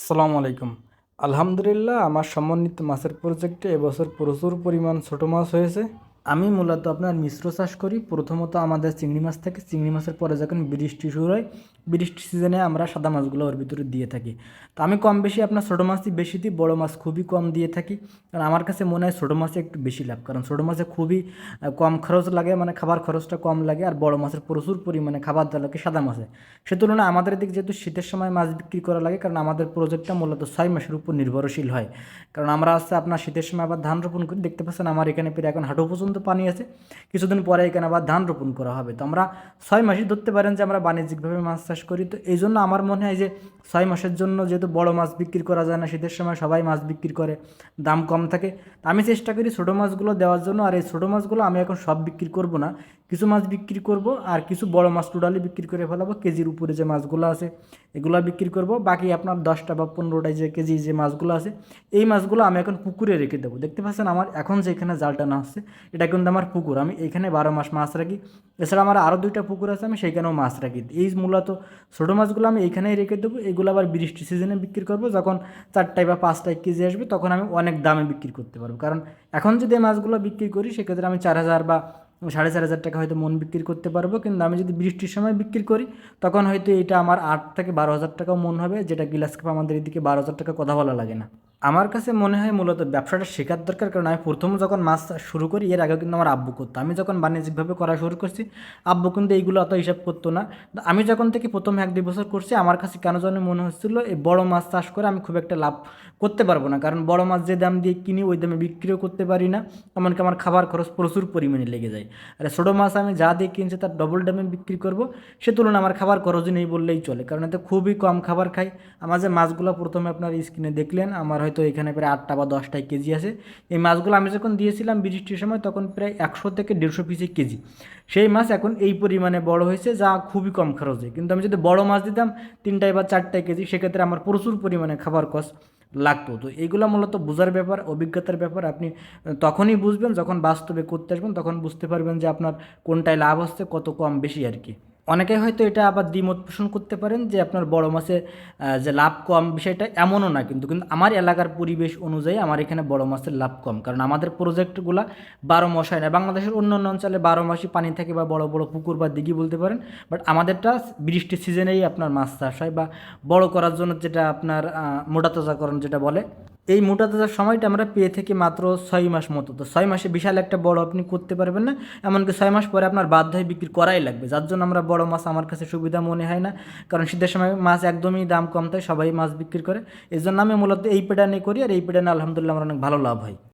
আসসালামু আলাইকুম। আলহামদুলিল্লাহ আমার সমন্বিত মাছের প্রজেক্টে এবছর প্রচুর পরিমাণ ছোট মাছ হয়েছে। আমি মূলত আপনার মিশ্র চাষ করি। প্রথমত আমাদের চিংড়ি মাছ থাকে। চিংড়ি মাছের পরে যখন বৃষ্টি শুরু হয় বৃষ্টি সিজনে আমরা সাদা মাছগুলো ওর ভিতরে দিয়ে থাকি। তো আমি কম বেশি আপনার ছোটো মাছই বেশি দিই, বড়ো মাছ খুবই কম দিয়ে থাকি। কারণ আমার কাছে মনে হয় ছোটো মাছে একটু বেশি লাভ। কারণ ছোটো মাছে খুবই কম খরচ লাগে মানে খাবার খরচটা কম লাগে আর বড় মাছের প্রচুর পরিমাণে খাবার দেওয়া লাগে সাদা মাছে। সে তুলনায় আমাদের দিক যেহেতু শীতের সময় মাছ বিক্রি করা লাগে, কারণ আমাদের প্রজেক্টটা মূলত ছয় মাসের উপর নির্ভরশীল হয়। কারণ আমরা হচ্ছে আপনার শীতের সময় আবার ধান রোপণ করি। দেখতে পাচ্ছেন আমার এখানে প্রায় এখন হাঁটু পর্যন্ত পানি আছে, কিছুদিন পরে এখানে আবার ধান রোপণ করা হবে। তো আমরা ছয় মাসই ধরতে পারেন যে আমরা বাণিজ্যিকভাবে মাছ চাষ করি। তো এই জন্য আমার মনে হয় যে ছয় মাসের জন্য যেহেতু বড় মাছ বিক্রি করা যায় না, শীতের সময় সবাই মাছ বিক্রি করে, দাম কম থাকে। আমি চেষ্টা করি ছোটো মাছগুলো দেওয়ার জন্য, আর এই ছোটো মাছগুলো আমি এখন সব বিক্রি করব না। কিছু মাছ বিক্রি করব, আর কিছু বড় মাছ টোটালি বিক্রি করে ফেলাবো। কেজির উপরে যে মাছগুলো আছে, এগুলো বিক্রি করব। বাকি আপনার দশটা বা পনেরোটা যে কেজি যে মাছগুলো আছে, এই মাছগুলো আমি এখন পুকুরে রেখে দেবো। দেখতে পাচ্ছেন আমার এখন যেখানে জালটা না হচ্ছে এটা কিন্তু আমার পুকুর, আমি এখানে বারো মাস মাছ রাখি। এছাড়া আমার আরও দুইটা পুকুর আছে, আমি সেইখানেও মাছ রাখি। এই মূলত ছোটো মাছগুলো আমি এইখানেই রেখে দেবো, এগুলো আবার বৃষ্টি সিজনে বিক্রি করব, যখন চারটায় বা পাঁচটায় কেজি আসবে, তখন আমি অনেক দামে বিক্রি করতে পারব। কারণ এখন যদি এই মাছগুলো বিক্রি করি, সেক্ষেত্রে আমি চার হাজার বা সাড়ে চার হাজার টাকা হয়তো মন বিক্রি করতে পারব, কিন্তু আমি যদি বৃষ্টির সময় বিক্রি করি, তখন হয়তো এটা আমার আট থেকে বারো হাজার টাকাও মন হবে, যেটা গিলাস কাপ আমাদের এদিকে বারো হাজার টাকা কথা বলা লাগে না। আমার কাছে মনে হয় মূলত ব্যবসাটা শেখার দরকার, কারণ আমি প্রথম যখন মাছ শুরু করি, এর আগে কিন্তু আমার আব্বু করতো। আমি যখন বাণিজ্যিকভাবে করা শুরু করছি, আব্বু কিন্তু এইগুলো অত হিসাব করতো না। আমি যখন থেকে প্রথম এক দুই বছর করছি, আমার কাছে কেন যেন মনে হচ্ছিল, এই বড় মাছ চাষ করে আমি খুব একটা লাভ করতে পারব না। কারণ বড় মাছ যে দাম দিয়ে কিনি, ওই দামে বিক্রিও করতে পারি না। এমনকি আমার খাবার খরচ প্রচুর পরিমাণে লেগে যায়। আর ছোটো মাছ আমি যা দিয়ে কিনছি, তার ডবল দামে বিক্রি করব, সে তুলনায় আমার খাবার খরচই নেই বললেই চলে। কারণ এতে খুবই কম খাবার খাই। আমার যে মাছগুলো প্রথমে আপনার স্ক্রিনে দেখলেন, আমার হয়তো এখানে প্রায় আটটা বা দশটায় কেজি আছে। এই মাছগুলো আমি যখন দিয়েছিলাম বৃষ্টির সময়, তখন প্রায় একশো থেকে দেড়শো পিসে কেজি। সেই মাছ এখন এই পরিমাণে বড় হয়েছে, যা খুবই কম খরচে। কিন্তু আমি যদি বড় মাছ দিতাম, তিনটায় বা চারটায় কেজি, সেক্ষেত্রে আমার প্রচুর পরিমাণে খাবার কষ্ট লাগতো। তো এইগুলো মূলত বোঝার ব্যাপার, অভিজ্ঞতার ব্যাপার। আপনি তখনই বুঝবেন, যখন বাস্তবে করতে আসবেন, তখন বুঝতে পারবেন যে আপনার কোনটায় লাভ হচ্ছে, কত কম বেশি আর কি। অনেকে হয়তো এটা আবার দ্বিমত পোষণ করতে পারেন যে আপনার বড় মাছে যে লাভ কম বিষয়টা এমনও না, কিন্তু কিন্তু আমার এলাকার পরিবেশ অনুযায়ী আমার এখানে বড় মাছের লাভ কম। কারণ আমাদের প্রজেক্টগুলো বারো মাস হয় না, বাংলাদেশের অন্য অন্য অঞ্চলে বারো মাসই পানি থাকে বা বড় বড় পুকুর বা দিঘি বলতে পারেন বাট আমাদেরটা বৃষ্টির সিজনেই আপনার মাছ চাষ হয় বা বড় করার জন্য যেটা আপনার মোটা তাজাকরণ যেটা বলে এই মোটা তাজার সময়টা আমরা পেয়ে থেকে মাত্র ছয় মাস মতো। তো ছয় মাসে বিশাল একটা বড় আপনি করতে পারবেন না, এমনকি ছয় মাস পরে আপনার বাধ্য হয়ে বিক্রি করাই লাগবে। যার জন্য আমরা বড় মাছ আমার কাছে সুবিধা মনে হয় না, কারণ শীতের সময় মাছ একদমই দাম কম, তাই সবাই মাছ বিক্রি করে। এই জন্য আমি মূলত এই পেটা নিয়ে করি, আর এই পেডানে আলহামদুলিল্লাহ আমার অনেক ভালো লাভ হয়।